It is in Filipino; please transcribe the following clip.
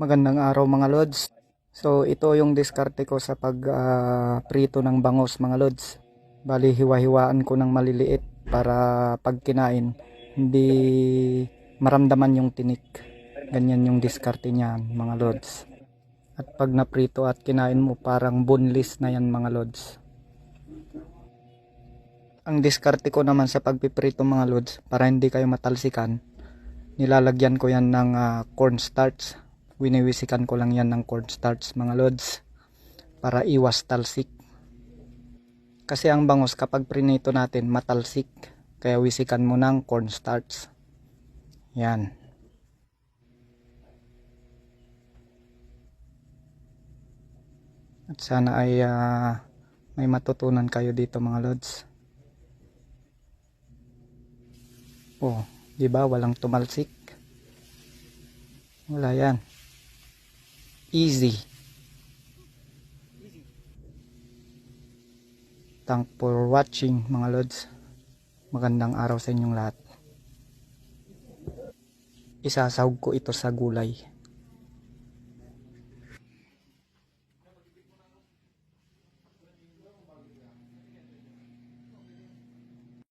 Magandang araw mga lods. So ito yung diskarte ko sa pag ah, prito ng bangos mga lods. Bali hiwa-hiwaan ko ng maliliit para pag kinain hindi maramdaman yung tinik. Ganyan yung diskarte niyan mga lods. At pag naprito at kinain mo parang boneless na yan mga lods. Ang diskarte ko naman sa pagpiprito mga lods para hindi kayo matalsikan nilalagyan ko yan ng ah, cornstarch winiwisikan ko lang yan ng cornstarch mga lods para iwas talsik. Kasi ang bangos kapag prinito natin matalsik. Kaya wisikan mo ng cornstarch yan. At sana ay ah, may matutunan kayo dito mga lods. Oh di ba walang tumalsik? Wala yan easy. Thank for watching mga lods. Magandang araw sa inyong lahat. Isasahog ko ito sa gulay